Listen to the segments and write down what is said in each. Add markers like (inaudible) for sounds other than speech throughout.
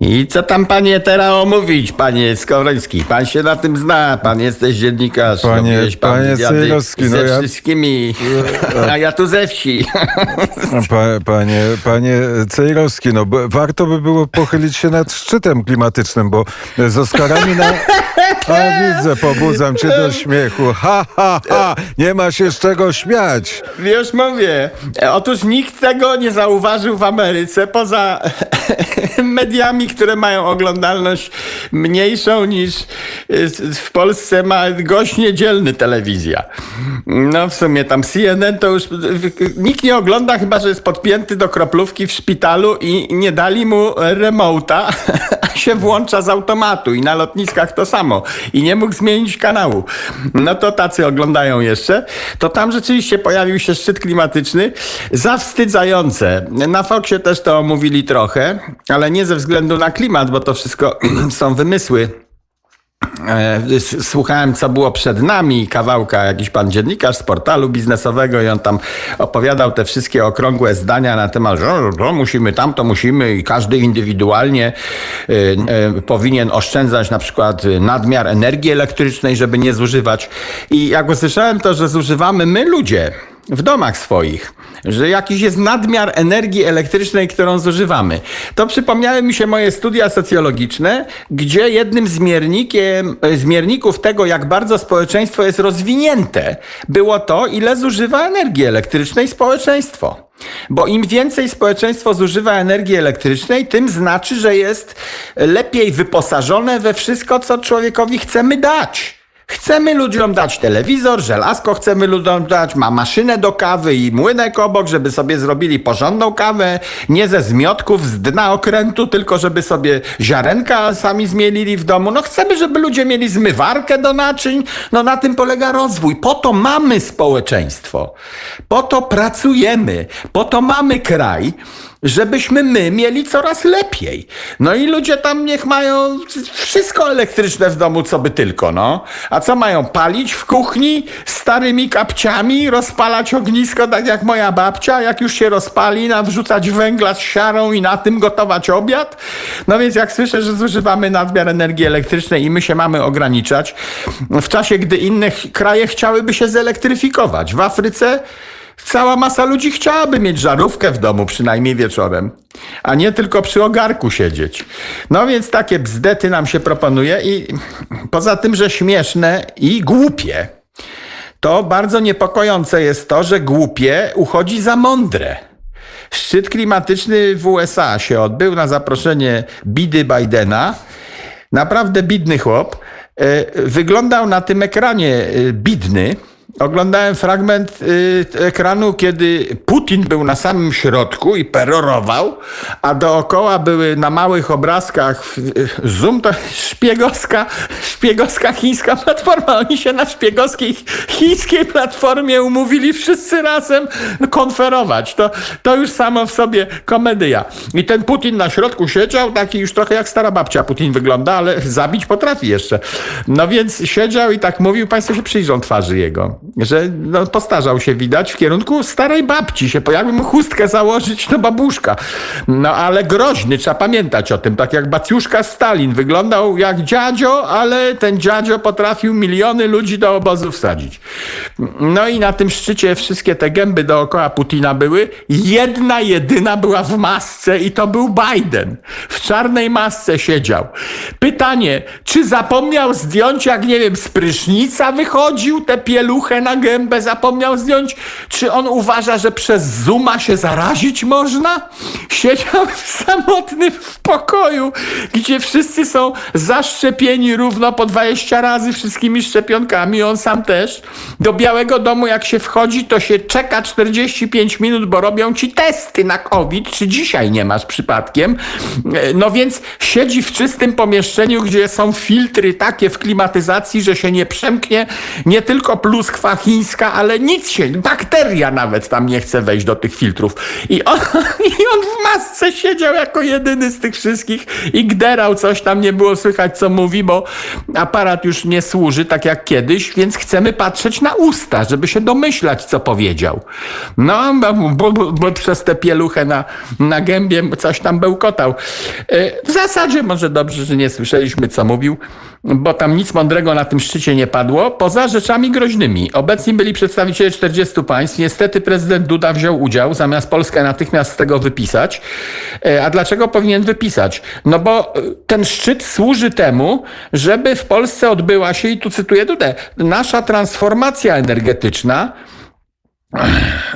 I co tam panie teraz omówić, panie Skowroński? Pan się na tym zna, pan jesteś dziennikarz. Panie- robiłeś pan panie wywiady Cejrowski, ze no ja- wszystkimi, (laughs) a ja tu ze wsi. Pa, panie, panie Cejrowski, no warto by było pochylić się nad szczytem klimatycznym, bo z Oscarami na... (laughs) A widzę, pobudzam cię do śmiechu. Ha, ha, ha! Nie ma się z czego śmiać. Już mówię. Otóż nikt tego nie zauważył w Ameryce poza (laughs) mediami, które mają oglądalność mniejszą niż y, w Polsce ma gość niedzielny telewizja. No w sumie tam CNN to już nikt nie ogląda, chyba że jest podpięty do kroplówki w szpitalu i nie dali mu remota, (laughs) a się włącza z automatu i na lotniskach to samo i nie mógł zmienić kanału. No to tacy oglądają jeszcze. To tam rzeczywiście pojawił się szczyt klimatyczny. Zawstydzające. Na Foxie też to omówili trochę, ale nie ze względu na klimat, bo to wszystko (clears throat) są wymysły. E, Słuchałem, co było przed nami, kawałka, jakiś pan dziennikarz z portalu biznesowego i on tam opowiadał te wszystkie okrągłe zdania na temat, że to musimy, tamto musimy i każdy indywidualnie e, e, powinien oszczędzać na przykład nadmiar energii elektrycznej, żeby nie zużywać. I jak usłyszałem to, że zużywamy my ludzie, w domach swoich, że jakiś jest nadmiar energii elektrycznej, którą zużywamy. To przypomniały mi się moje studia socjologiczne, gdzie jednym zmiernikiem, e, zmierników tego, jak bardzo społeczeństwo jest rozwinięte, było to, ile zużywa energii elektrycznej społeczeństwo. Bo im więcej społeczeństwo zużywa energii elektrycznej, tym znaczy, że jest lepiej wyposażone we wszystko, co człowiekowi chcemy dać. Chcemy ludziom dać telewizor, żelazko chcemy ludziom dać, ma maszynę do kawy i młynek obok, żeby sobie zrobili porządną kawę, nie ze zmiotków z dna okrętu, tylko żeby sobie ziarenka sami zmielili w domu. No chcemy, żeby ludzie mieli zmywarkę do naczyń, no na tym polega rozwój. Po to mamy społeczeństwo, po to pracujemy, po to mamy kraj, żebyśmy my mieli coraz lepiej. No i ludzie tam niech mają wszystko elektryczne w domu, co by tylko, no. A co mają palić w kuchni starymi kapciami, rozpalać ognisko, tak jak moja babcia, jak już się rozpali, nawrzucać węgla z siarą i na tym gotować obiad? No więc jak słyszę, że zużywamy nadmiar energii elektrycznej i my się mamy ograniczać, w czasie, gdy inne kraje chciałyby się zelektryfikować. W Afryce Cała masa ludzi chciałaby mieć żarówkę w domu, przynajmniej wieczorem, a nie tylko przy ogarku siedzieć. No więc takie bzdety nam się proponuje i poza tym, że śmieszne i głupie, to bardzo niepokojące jest to, że głupie uchodzi za mądre. Szczyt klimatyczny w USA się odbył na zaproszenie Bidy Bidena. Naprawdę bidny chłop. E, Wyglądał na tym ekranie e, bidny. Oglądałem fragment y, ekranu, kiedy Putin był na samym środku i perorował, a dookoła były na małych obrazkach y, Zoom to szpiegowska, szpiegowska chińska platforma. Oni się na szpiegowskiej chińskiej platformie umówili wszyscy razem konferować. To, to już samo w sobie komedia. I ten Putin na środku siedział, taki już trochę jak stara babcia Putin wygląda, ale zabić potrafi jeszcze. No więc siedział i tak mówił, państwo się przyjrzą twarzy jego, że no, postarzał się widać w kierunku starej babci się, jakby mu chustkę założyć, to babuszka. No ale groźny, trzeba pamiętać o tym, tak jak Baciuszka Stalin wyglądał jak dziadzio, ale ten dziadzio potrafił miliony ludzi do obozu wsadzić. No i na tym szczycie wszystkie te gęby dookoła Putina były. Jedna, jedyna była w masce i to był Biden. W czarnej masce siedział. Pytanie, czy zapomniał zdjąć, jak nie wiem, z prysznica wychodził, tę pieluchę na gębę zapomniał zdjąć? Czy on uważa, że przez Zooma się zarazić można? Siedział samotny w pokoju, gdzie wszyscy są zaszczepieni równo po 20 razy wszystkimi szczepionkami, on sam też. Do Białego Domu jak się wchodzi, to się czeka 45 minut, bo robią ci testy na COVID, czy dzisiaj nie masz przypadkiem. No więc siedzi w czystym pomieszczeniu, gdzie są filtry takie w klimatyzacji, że się nie przemknie nie tylko pluskwa chińska, ale nic się, bakteria nawet tam nie chce wejść do tych filtrów. I on, (laughs) i on w masce siedział jako jedyny z tych wszystkich i gderał coś tam, nie było słychać co mówi, bo aparat już nie służy tak jak kiedyś, więc chcemy patrzeć na usta, żeby się domyślać, co powiedział. No, bo, bo, bo przez tę pieluchę na, na gębie coś tam bełkotał. E, W zasadzie może dobrze, że nie słyszeliśmy, co mówił, bo tam nic mądrego na tym szczycie nie padło, poza rzeczami groźnymi. Obecni byli przedstawiciele 40 państw. Niestety prezydent Duda wziął udział, zamiast Polskę natychmiast z tego wypisać. E, A dlaczego powinien wypisać? No bo e, ten szczyt służy temu, żeby w Polsce odbyła się, i tu cytuję Dudę, nasza transformacja energetyczna,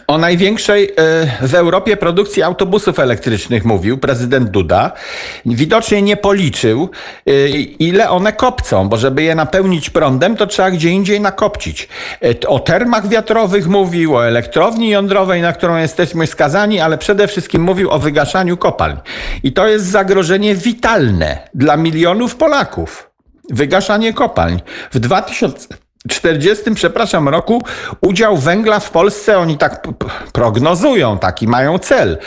o największej e, w Europie produkcji autobusów elektrycznych mówił prezydent Duda. Widocznie nie policzył, e, ile one kopcą, bo żeby je napełnić prądem, to trzeba gdzie indziej nakopcić. E, O termach wiatrowych mówił, o elektrowni jądrowej, na którą jesteśmy skazani, ale przede wszystkim mówił o wygaszaniu kopalń. I to jest zagrożenie witalne dla milionów Polaków. Wygaszanie kopalń. W 2000 40, przepraszam, roku udział węgla w Polsce, oni tak prognozują, taki mają cel,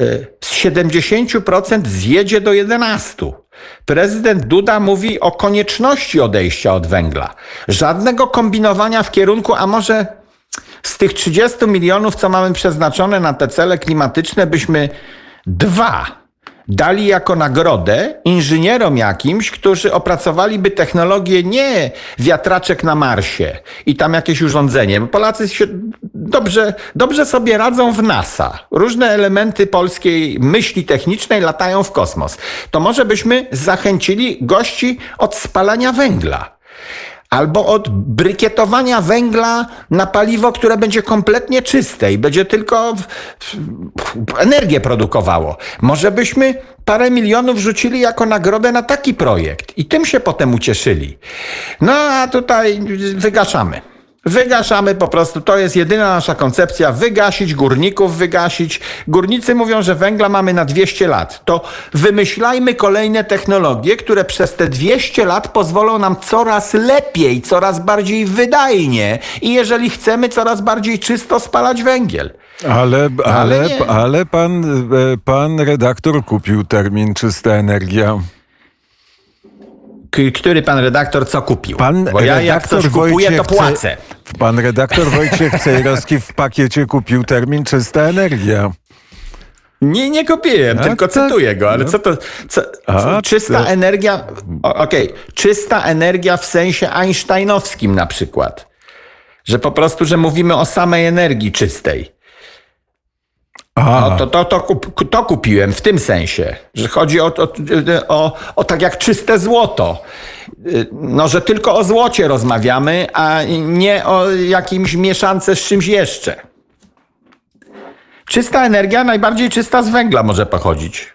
y, z 70% zjedzie do 11%. Prezydent Duda mówi o konieczności odejścia od węgla. Żadnego kombinowania w kierunku, a może z tych 30 milionów, co mamy przeznaczone na te cele klimatyczne, byśmy dwa dali jako nagrodę inżynierom jakimś, którzy opracowaliby technologię nie wiatraczek na Marsie i tam jakieś urządzenie. Polacy się dobrze, dobrze sobie radzą w NASA. Różne elementy polskiej myśli technicznej latają w kosmos. To może byśmy zachęcili gości od spalania węgla. Albo od brykietowania węgla na paliwo, które będzie kompletnie czyste i będzie tylko energię produkowało. Może byśmy parę milionów rzucili jako nagrodę na taki projekt i tym się potem ucieszyli. No a tutaj wygaszamy. Wygaszamy po prostu, to jest jedyna nasza koncepcja, wygasić górników, wygasić. Górnicy mówią, że węgla mamy na 200 lat. To wymyślajmy kolejne technologie, które przez te 200 lat pozwolą nam coraz lepiej, coraz bardziej wydajnie i jeżeli chcemy, coraz bardziej czysto spalać węgiel. Ale, ale, nie. ale pan, e, pan redaktor kupił termin czysta energia. Który pan redaktor co kupił? Pan Bo ja jak coś kupuję, to płacę. Ce- Pan redaktor Wojciech Cejrowski w pakiecie kupił termin czysta energia. Nie, nie kupiłem, A, tylko tak. cytuję go, ale co to. Co, A, czysta to- energia. Okej, czysta energia w sensie einsteinowskim na przykład. Że po prostu, że mówimy o samej energii czystej. No to, to, to, kup, to kupiłem w tym sensie, że chodzi o, o, o, o tak jak czyste złoto. No, że tylko o złocie rozmawiamy, a nie o jakimś mieszance z czymś jeszcze. Czysta energia, najbardziej czysta z węgla może pochodzić.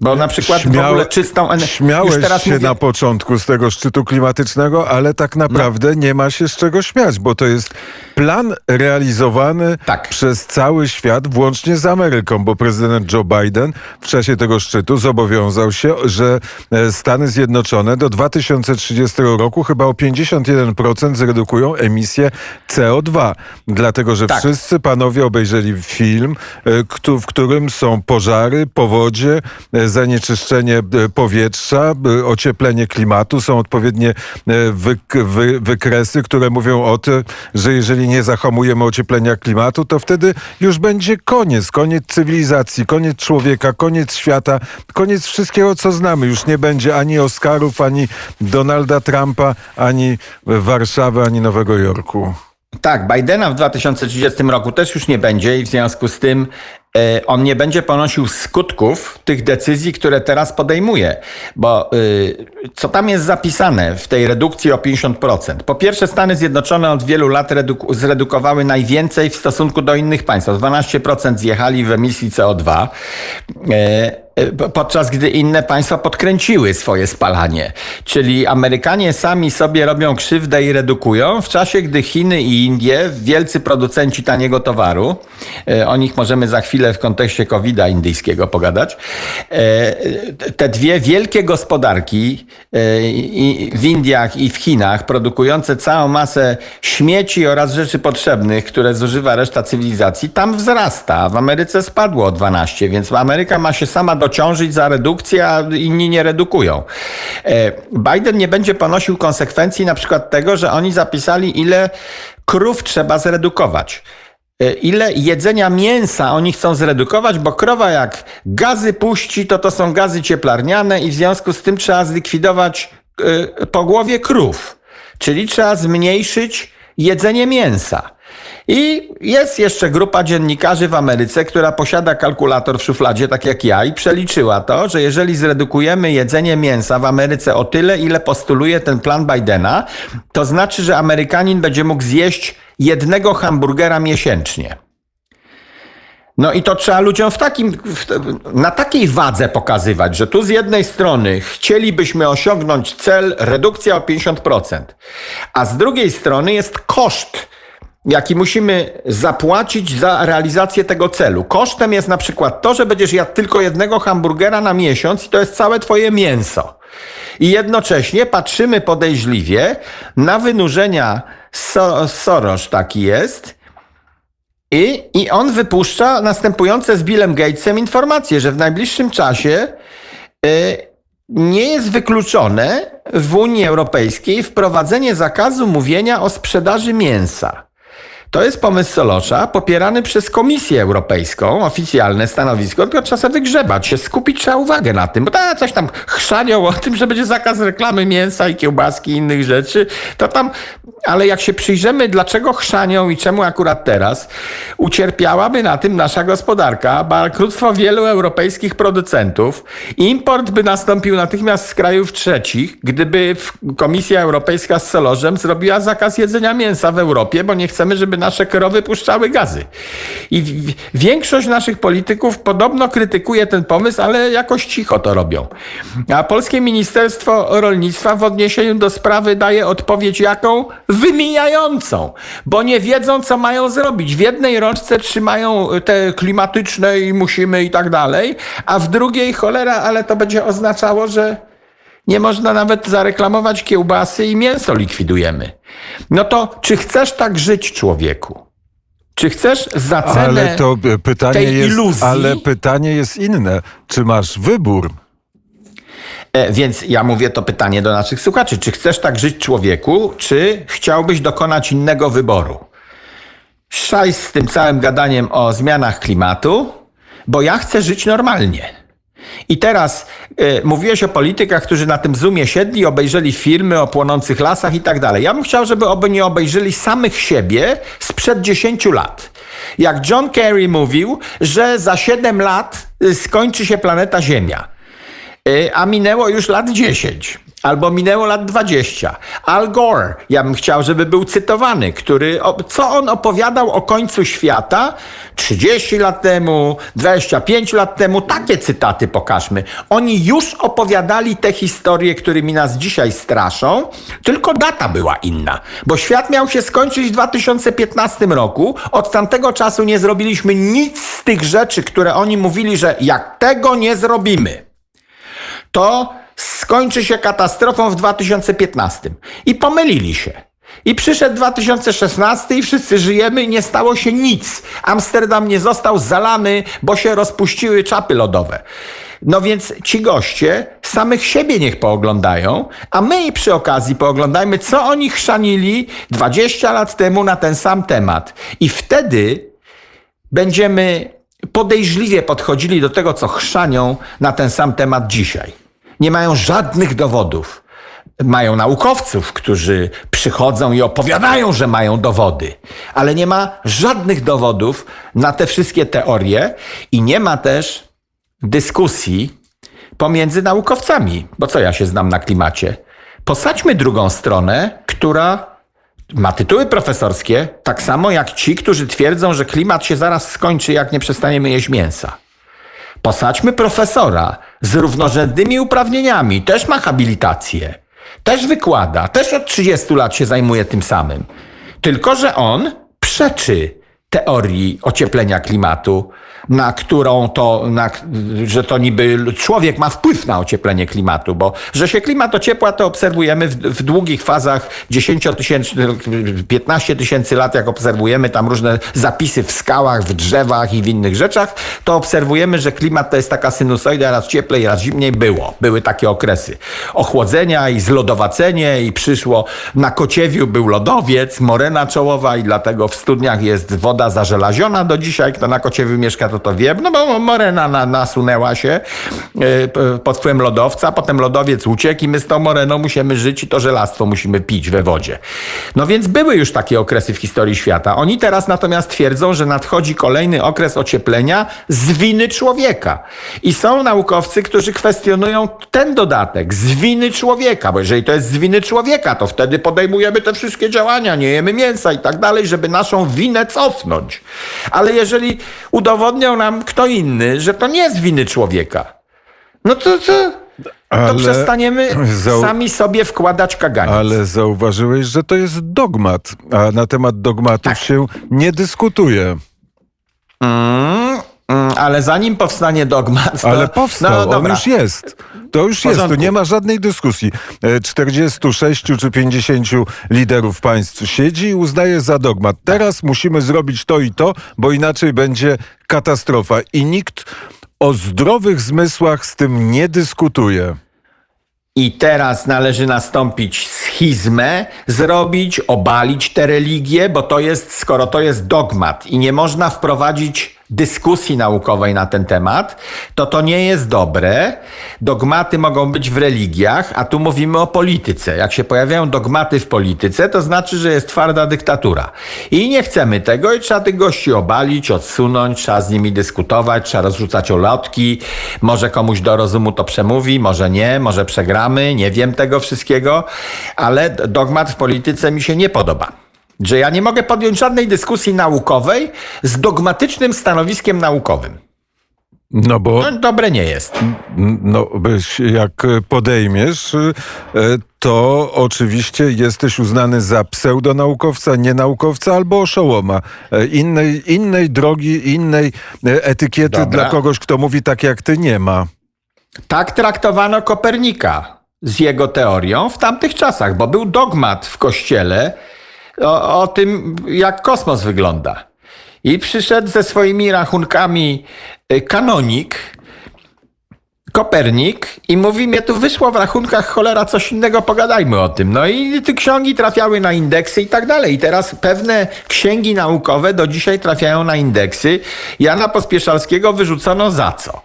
Bo na przykład w ogóle czystą energię. Śmiałeś się na początku z tego szczytu klimatycznego, ale tak naprawdę nie ma się z czego śmiać, bo to jest plan realizowany Tak. przez cały świat, włącznie z Ameryką, bo prezydent Joe Biden w czasie tego szczytu zobowiązał się, że e, Stany Zjednoczone do 2030 roku chyba o 51% zredukują emisję CO2. Dlatego, że Tak. wszyscy panowie obejrzeli film, e, w którym są pożary, powodzie, zanieczyszczenie e, powietrza, e, ocieplenie klimatu. Są odpowiednie e, wyk- wy- wykresy, które mówią o tym, że jeżeli nie zahamujemy ocieplenia klimatu, to wtedy już będzie koniec. Koniec cywilizacji, koniec człowieka, koniec świata, koniec wszystkiego, co znamy. Już nie będzie ani Oscarów, ani Donalda Trumpa, ani Warszawy, ani Nowego Jorku. Tak, Bidena w 2030 roku też już nie będzie i w związku z tym e, on nie będzie ponosił skutków tych decyzji, które teraz podejmuje. Bo y, co tam jest zapisane w tej redukcji o 50%? Po pierwsze, Stany Zjednoczone od wielu lat reduk- zredukowały najwięcej w stosunku do innych państw. O 12% zjechali w emisji CO2. E, po- podczas gdy inne państwa podkręciły swoje spalanie. Czyli Amerykanie sami sobie robią krzywdę i redukują, w czasie gdy Chiny i Indie, wielcy producenci taniego towaru, e, o nich możemy za chwilę w kontekście COVID-a indyjskiego pogadać, e, te dwie wielkie gospodarki w Indiach i w Chinach, produkujące całą masę śmieci oraz rzeczy potrzebnych, które zużywa reszta cywilizacji, tam wzrasta. W Ameryce spadło o 12, więc Ameryka ma się sama dociążyć za redukcję, a inni nie redukują. E, Biden nie będzie ponosił konsekwencji na przykład tego, że oni zapisali, ile krów trzeba zredukować. E, Ile jedzenia mięsa oni chcą zredukować, bo krowa jak gazy puści, to to są gazy cieplarniane i w związku z tym trzeba zlikwidować e, pogłowie krów. Czyli trzeba zmniejszyć jedzenie mięsa. I jest jeszcze grupa dziennikarzy w Ameryce, która posiada kalkulator w szufladzie, tak jak ja, i przeliczyła to, że jeżeli zredukujemy jedzenie mięsa w Ameryce o tyle, ile postuluje ten plan Bidena, to znaczy, że Amerykanin będzie mógł zjeść jednego hamburgera miesięcznie. No i to trzeba ludziom w takim, w, na takiej wadze pokazywać, że tu z jednej strony chcielibyśmy osiągnąć cel redukcja o 50%, a z drugiej strony jest koszt, jaki musimy zapłacić za realizację tego celu. Kosztem jest na przykład to, że będziesz jadł tylko jednego hamburgera na miesiąc i to jest całe twoje mięso. I jednocześnie patrzymy podejrzliwie na wynurzenia so, Soros taki jest, i, I on wypuszcza następujące z Billem Gatesem informacje, że w najbliższym czasie y, nie jest wykluczone w Unii Europejskiej wprowadzenie zakazu mówienia o sprzedaży mięsa. To jest pomysł Solosza, popierany przez Komisję Europejską, oficjalne stanowisko, tylko trzeba sobie wygrzebać się, skupić trzeba uwagę na tym, bo ta coś tam chrzanią o tym, że będzie zakaz reklamy mięsa i kiełbaski i innych rzeczy, to tam, ale jak się przyjrzymy, dlaczego chrzanią i czemu akurat teraz, ucierpiałaby na tym nasza gospodarka, bankructwo wielu europejskich producentów, import by nastąpił natychmiast z krajów trzecich, gdyby Komisja Europejska z Solorzem zrobiła zakaz jedzenia mięsa w Europie, bo nie chcemy, żeby nasze krowy puszczały gazy. I większość naszych polityków podobno krytykuje ten pomysł, ale jakoś cicho to robią. A Polskie Ministerstwo Rolnictwa w odniesieniu do sprawy daje odpowiedź jaką? Wymijającą, bo nie wiedzą, co mają zrobić. W jednej rączce trzymają te klimatyczne i musimy i tak dalej, a w drugiej cholera, ale to będzie oznaczało, że nie można nawet zareklamować kiełbasy i mięso likwidujemy. No to czy chcesz tak żyć, człowieku? Czy chcesz za cenę Ale to e, pytanie tej jest, iluzji? ale pytanie jest inne. Czy masz wybór? E, Więc ja mówię to pytanie do naszych słuchaczy. Czy chcesz tak żyć człowieku, czy chciałbyś dokonać innego wyboru? Szaj z tym całym gadaniem o zmianach klimatu, bo ja chcę żyć normalnie. I teraz e, mówiłeś o politykach, którzy na tym Zoomie siedli, obejrzeli filmy o płonących lasach i tak dalej. Ja bym chciał, żeby oby nie obejrzeli samych siebie sprzed 10 lat. Jak John Kerry mówił, że za 7 lat y, skończy się planeta Ziemia. Y, A minęło już lat 10. Albo minęło lat 20. Al Gore, ja bym chciał, żeby był cytowany, który, co on opowiadał o końcu świata 30 lat temu, 25 lat temu, takie cytaty pokażmy. Oni już opowiadali te historie, którymi nas dzisiaj straszą, tylko data była inna. Bo świat miał się skończyć w 2015 roku. Od tamtego czasu nie zrobiliśmy nic z tych rzeczy, które oni mówili, że jak tego nie zrobimy, to skończy się katastrofą w 2015. I pomylili się. I przyszedł 2016 i wszyscy żyjemy i nie stało się nic. Amsterdam nie został zalany, bo się rozpuściły czapy lodowe. No więc ci goście samych siebie niech pooglądają, a my przy okazji pooglądajmy, co oni chrzanili 20 lat temu na ten sam temat. I wtedy będziemy podejrzliwie podchodzili do tego, co chrzanią na ten sam temat dzisiaj. Nie mają żadnych dowodów. mają naukowców, którzy przychodzą i opowiadają, że mają dowody, ale nie ma żadnych dowodów na te wszystkie teorie i nie ma też dyskusji pomiędzy naukowcami, bo co ja się znam na klimacie. Posadźmy drugą stronę, która ma tytuły profesorskie, tak samo jak ci, którzy twierdzą, że klimat się zaraz skończy, jak nie przestaniemy jeść mięsa. Posadźmy profesora z równorzędnymi uprawnieniami, też ma habilitację, też wykłada, też od 30 lat się zajmuje tym samym. Tylko, że on przeczy teorii ocieplenia klimatu, na którą to, na, że to niby człowiek ma wpływ na ocieplenie klimatu, bo że się klimat ociepła, to obserwujemy w, w długich fazach 10-tysięcznych, 15 tysięcy lat, jak obserwujemy tam różne zapisy w skałach, w drzewach i w innych rzeczach, to obserwujemy, że klimat to jest taka sinusoida, raz cieplej, raz zimniej było. Były takie okresy ochłodzenia i zlodowacenie i przyszło na Kociewiu był lodowiec, morena czołowa i dlatego w studniach jest woda zażelaziona do dzisiaj. Kto na Kociewiu mieszka, to to wie, no bo morena na, nasunęła się p- pod wpływem lodowca, potem lodowiec uciekł i my z tą moreną musimy żyć i to żelastwo musimy pić we wodzie. No więc były już takie okresy w historii świata. Oni teraz natomiast twierdzą, że nadchodzi kolejny okres ocieplenia z winy człowieka. I są naukowcy, którzy kwestionują ten dodatek z winy człowieka, bo jeżeli to jest z winy człowieka, to wtedy podejmujemy te wszystkie działania, nie jemy mięsa i tak dalej, żeby naszą winę cofnąć. Ale jeżeli udowodnią nam kto inny, że to nie z winy człowieka, no to, to, to Ale przestaniemy zau- sami sobie wkładać kaganiec. Ale zauważyłeś, że to jest dogmat, a na temat dogmatów Tak. się nie dyskutuje. Mm, ale zanim powstanie dogmat, to... Ale powstał, no, on już jest. To już jest, tu nie ma żadnej dyskusji. E, 46 czy 50 liderów państw siedzi i uznaje za dogmat. Teraz musimy zrobić to i to, bo inaczej będzie katastrofa. I nikt o zdrowych zmysłach z tym nie dyskutuje. I teraz należy nastąpić schizmę, zrobić, obalić tę religię, bo to jest, skoro to jest dogmat i nie można wprowadzić dyskusji naukowej na ten temat, to to nie jest dobre. Dogmaty mogą być w religiach, a tu mówimy o polityce. Jak się pojawiają dogmaty w polityce, to znaczy, że jest twarda dyktatura. I nie chcemy tego i trzeba tych gości obalić, odsunąć, trzeba z nimi dyskutować, trzeba rozrzucać ulotki. Może komuś do rozumu to przemówi, może nie, może przegramy, nie wiem tego wszystkiego, ale dogmat w polityce mi się nie podoba. Że ja nie mogę podjąć żadnej dyskusji naukowej z dogmatycznym stanowiskiem naukowym. No bo No, dobre nie jest. no, jak podejmiesz, e, to oczywiście jesteś uznany za pseudonaukowca, nienaukowca albo oszołoma. E, Innej, innej drogi, innej e, etykiety Dobra. dla kogoś, kto mówi tak jak ty, nie ma. Tak traktowano Kopernika z jego teorią w tamtych czasach, bo był dogmat w kościele o, o tym, jak kosmos wygląda. I przyszedł ze swoimi rachunkami y, kanonik, Kopernik i mówi, mnie tu wyszło w rachunkach cholera coś innego, pogadajmy o tym. No i te książki trafiały na indeksy i tak dalej. I teraz pewne księgi naukowe do dzisiaj trafiają na indeksy. Jana Pospieszalskiego wyrzucono za co?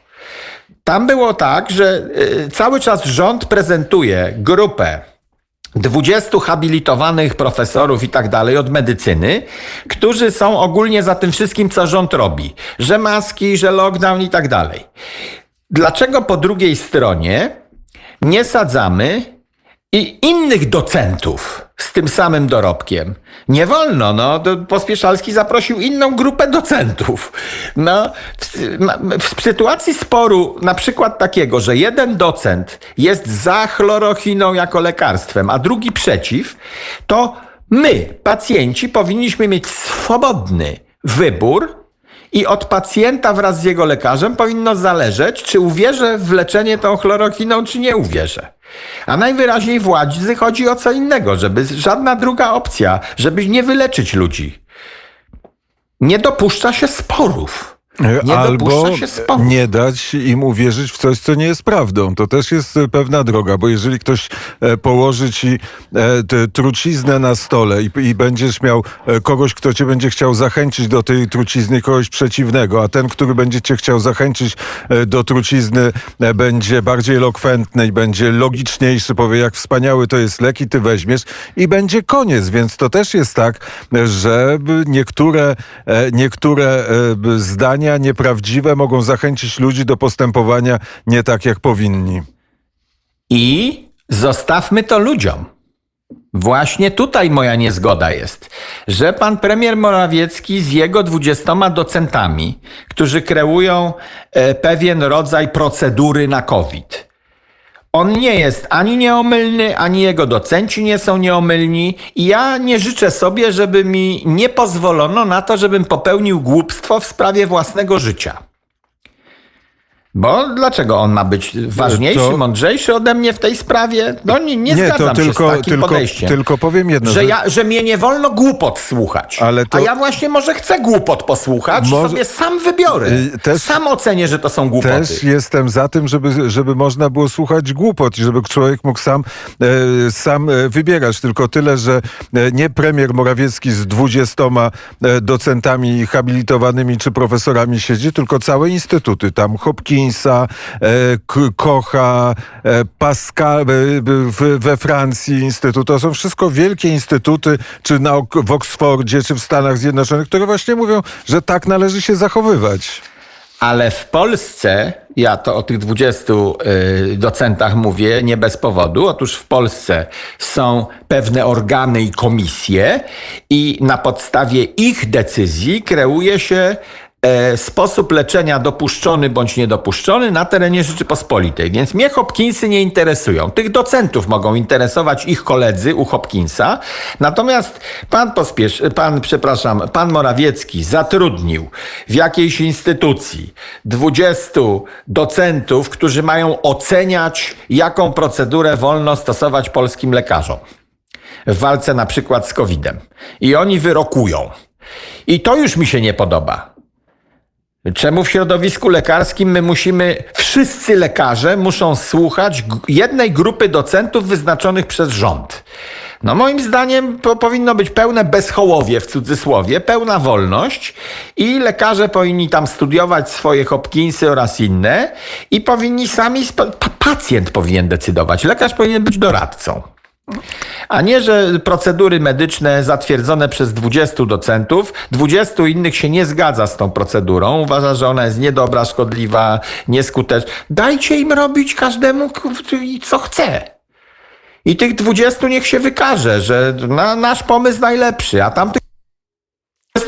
Tam było tak, że y, cały czas rząd prezentuje grupę 20 habilitowanych profesorów i tak dalej od medycyny, którzy są ogólnie za tym wszystkim, co rząd robi. Że maski, że lockdown i tak dalej. Dlaczego po drugiej stronie nie sadzamy i innych docentów z tym samym dorobkiem. Nie wolno, no. Pospieszalski zaprosił inną grupę docentów. No, w, w sytuacji sporu, na przykład takiego, że jeden docent jest za chlorochiną jako lekarstwem, a drugi przeciw, to my, pacjenci, powinniśmy mieć swobodny wybór i od pacjenta wraz z jego lekarzem powinno zależeć, czy uwierzę w leczenie tą chlorochiną, czy nie uwierzę. A najwyraźniej władzy chodzi o co innego, żeby żadna druga opcja, żeby nie wyleczyć ludzi. Nie dopuszcza się sporów. Nie Albo nie dać im uwierzyć w coś, co nie jest prawdą. To też jest e, pewna droga, bo jeżeli ktoś e, położy ci e, truciznę na stole i, i będziesz miał kogoś, kto cię będzie chciał zachęcić do tej trucizny, kogoś przeciwnego, a ten, który będzie cię chciał zachęcić do trucizny, będzie bardziej elokwentny i będzie logiczniejszy, powie, jak wspaniały to jest lek i ty weźmiesz i będzie koniec. Więc to też jest tak, że niektóre, niektóre e, nieprawdziwe mogą zachęcić ludzi do postępowania nie tak, jak powinni. I zostawmy to ludziom. Właśnie tutaj moja niezgoda jest, że pan premier Morawiecki z jego dwudziestoma docentami, którzy kreują e, pewien rodzaj procedury na COVID. On nie jest ani nieomylny, ani jego docenci nie są nieomylni i ja nie życzę sobie, żeby mi nie pozwolono na to, żebym popełnił głupstwo w sprawie własnego życia. Bo dlaczego on ma być ważniejszy, To- mądrzejszy ode mnie w tej sprawie? No nie, nie, Nie, to zgadzam tylko- się z takim tylko- podejściem. tylko powiem jedno, Że, że- ja, że mnie nie wolno głupot słuchać. Ale to- A ja właśnie może chcę głupot posłuchać, Może- sobie sam wybiorę. Y, też- sam ocenię, że to są głupoty. Też jestem za tym, żeby, żeby można było słuchać głupot i żeby człowiek mógł sam, e, sam e, wybierać. Tylko tyle, że e, nie premier Morawiecki z dwudziestoma e, docentami habilitowanymi czy profesorami siedzi, tylko całe instytuty. Tam Hopkinsa, e, Kocha, e, Pascal e, we Francji instytut. To są wszystko wielkie instytuty, czy na, w Oksfordzie, czy w Stanach Zjednoczonych, które właśnie mówią, że tak należy się zachowywać. Ale w Polsce, ja to o tych 20 y, docentach mówię nie bez powodu. Otóż w Polsce są pewne organy i komisje, i na podstawie ich decyzji kreuje się sposób leczenia dopuszczony bądź niedopuszczony na terenie Rzeczypospolitej. Więc mnie Hopkinsy nie interesują. Tych docentów mogą interesować ich koledzy u Hopkinsa. Natomiast pan pospiesz, pan, przepraszam, pan Morawiecki zatrudnił w jakiejś instytucji 20 docentów, którzy mają oceniać, jaką procedurę wolno stosować polskim lekarzom w walce na przykład z COVID-em. I oni wyrokują. I to już mi się nie podoba. Czemu w środowisku lekarskim my musimy, wszyscy lekarze muszą słuchać jednej grupy docentów wyznaczonych przez rząd? No moim zdaniem to powinno być pełne bezhołowie w cudzysłowie, pełna wolność i lekarze powinni tam studiować swoje Hopkinsy oraz inne i powinni sami, pacjent powinien decydować, lekarz powinien być doradcą. A nie, że procedury medyczne zatwierdzone przez 20 docentów, 20 innych się nie zgadza z tą procedurą, uważa, że ona jest niedobra, szkodliwa, nieskuteczna. Dajcie im robić każdemu co chce. I tych 20 niech się wykaże, że na, nasz pomysł najlepszy, a tamtych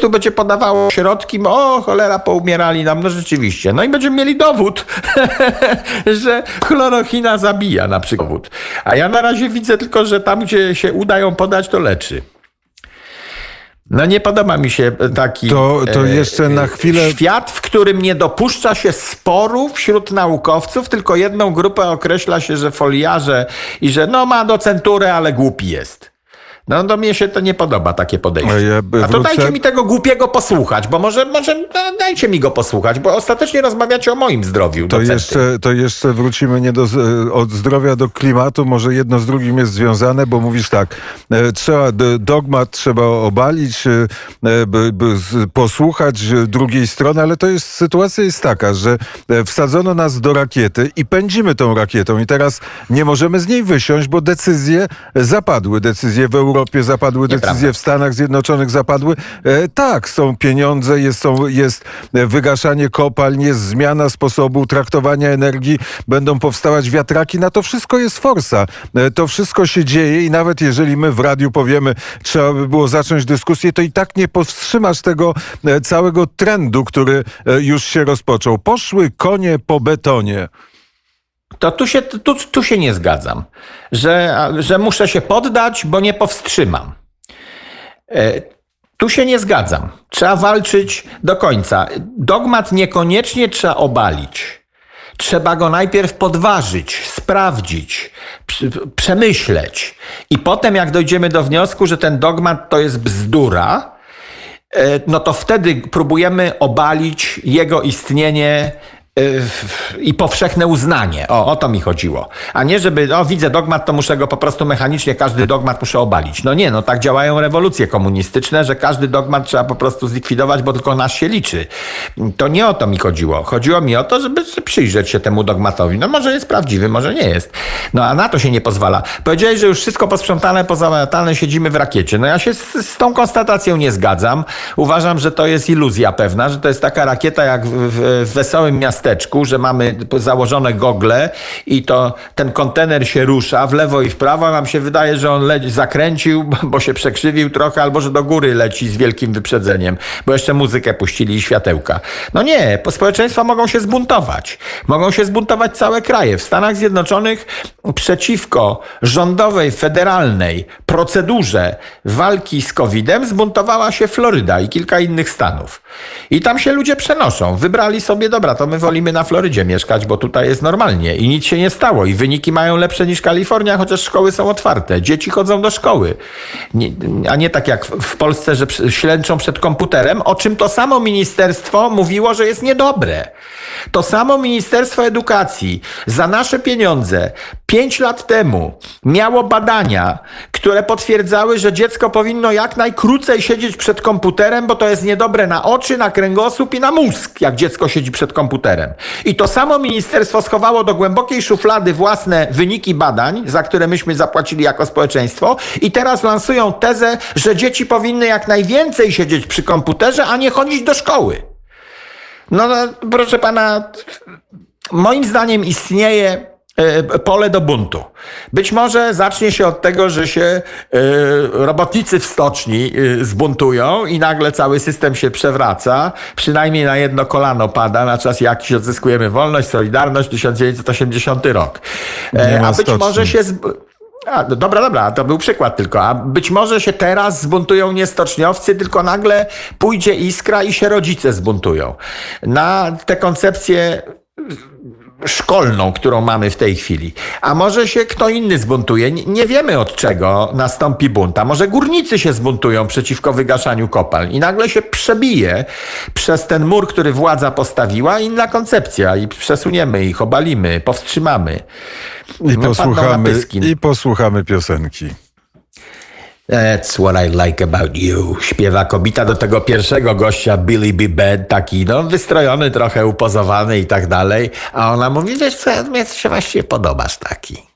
20 będzie podawało środki, o cholera, poumierali nam, no rzeczywiście. No i będziemy mieli dowód, (laughs) że chlorochina zabija na przykład. A ja na razie widzę tylko, że tam, gdzie się udają podać, to leczy. No nie podoba mi się taki To- to jeszcze na chwilę- świat, w którym nie dopuszcza się sporu wśród naukowców, tylko jedną grupę określa się, że foliarze i że no ma docenturę, ale głupi jest. No do mnie się to nie podoba, takie podejście. A ja A to wrócę- dajcie mi tego głupiego posłuchać, bo może, może no, dajcie mi go posłuchać, bo ostatecznie rozmawiacie o moim zdrowiu. To docenty. jeszcze, to jeszcze wrócimy nie do, z- od zdrowia do klimatu. Może jedno z drugim jest związane, bo mówisz tak, e, trzeba dogmat trzeba obalić, e, posłuchać e, drugiej strony, ale to jest sytuacja jest taka, że e, wsadzono nas do rakiety i pędzimy tą rakietą i teraz nie możemy z niej wysiąść, bo decyzje zapadły. Decyzje w Europie zapadły, Nieprawda. decyzje w Stanach Zjednoczonych zapadły. E, tak, są pieniądze, jest, są, jest e, wygaszanie kopalń, jest zmiana sposobu traktowania energii, będą powstawać wiatraki. Na to wszystko jest forsa. E, to wszystko się dzieje i nawet jeżeli my w radiu powiemy, trzeba by było zacząć dyskusję, to i tak nie powstrzymasz tego e, całego trendu, który e, już się rozpoczął. Poszły konie po betonie. To tu się, tu, tu się nie zgadzam, że, że muszę się poddać, bo nie powstrzymam. E, Tu się nie zgadzam. Trzeba walczyć do końca. Dogmat niekoniecznie trzeba obalić. Trzeba go najpierw podważyć, sprawdzić, przemyśleć. I potem, jak dojdziemy do wniosku, że ten dogmat to jest bzdura, e, no to wtedy próbujemy obalić jego istnienie i powszechne uznanie. O, o to mi chodziło. A nie, żeby, o widzę dogmat, to muszę go po prostu mechanicznie, każdy dogmat muszę obalić. No nie, no tak działają rewolucje komunistyczne, że każdy dogmat trzeba po prostu zlikwidować, bo tylko nasz się liczy. To nie o to mi chodziło. Chodziło mi o to, żeby przyjrzeć się temu dogmatowi. No może jest prawdziwy, może nie jest. No a na to się nie pozwala. Powiedziałeś, że już wszystko posprzątane, pozamiatane, siedzimy w rakiecie. No ja się z, z tą konstatacją nie zgadzam. Uważam, że to jest iluzja pewna, że to jest taka rakieta jak w, w, w wesołym miasteczku, że mamy założone gogle i to ten kontener się rusza w lewo i w prawo, nam się wydaje, że on leci, zakręcił, (laughs) bo się przekrzywił trochę, albo że do góry leci z wielkim wyprzedzeniem, bo jeszcze muzykę puścili i światełka. No nie, po- społeczeństwa mogą się zbuntować. Mogą się zbuntować całe kraje. W Stanach Zjednoczonych przeciwko rządowej, federalnej procedurze walki z COVID-em zbuntowała się Floryda i kilka innych stanów. I tam się ludzie przenoszą. Wybrali sobie, dobra, to my wolimy na Florydzie mieszkać, bo tutaj jest normalnie i nic się nie stało. I wyniki mają lepsze niż Kalifornia, chociaż szkoły są otwarte. Dzieci chodzą do szkoły. Nie, a nie tak jak w Polsce, że ślęczą przed komputerem, o czym to samo ministerstwo mówiło, że jest niedobre. To samo Ministerstwo Edukacji za nasze pieniądze pięć lat temu miało badania, które potwierdzały, że dziecko powinno jak najkrócej siedzieć przed komputerem, bo to jest niedobre na oczy, na kręgosłup i na mózg, jak dziecko siedzi przed komputerem. I to samo ministerstwo schowało do głębokiej szuflady własne wyniki badań, za które myśmy zapłacili jako społeczeństwo, i teraz lansują tezę, że dzieci powinny jak najwięcej siedzieć przy komputerze, a nie chodzić do szkoły. No, no proszę pana, moim zdaniem istnieje pole do buntu. Być może zacznie się od tego, że się e, robotnicy w stoczni e, zbuntują i nagle cały system się przewraca, przynajmniej na jedno kolano pada, na czas jakiś odzyskujemy wolność, Solidarność, 1980 rok. E, A być może się... A, no dobra, dobra, to był przykład tylko. A być może się teraz zbuntują nie stoczniowcy, tylko nagle pójdzie iskra i się rodzice zbuntują. Na tę koncepcję szkolną, którą mamy w tej chwili. A może się kto inny zbuntuje. Nie, wiemy od czego nastąpi bunt. A może górnicy się zbuntują przeciwko wygaszaniu kopalń i nagle się przebije przez ten mur, który władza postawiła inna koncepcja i przesuniemy ich, obalimy, powstrzymamy. I posłuchamy. I posłuchamy piosenki. That's what I like about you. Śpiewa kobita do tego pierwszego gościa, Billy B. Bed, taki no wystrojony, trochę upozowany i tak dalej. A ona mówi, wiesz co, mnie się właściwie podobasz taki.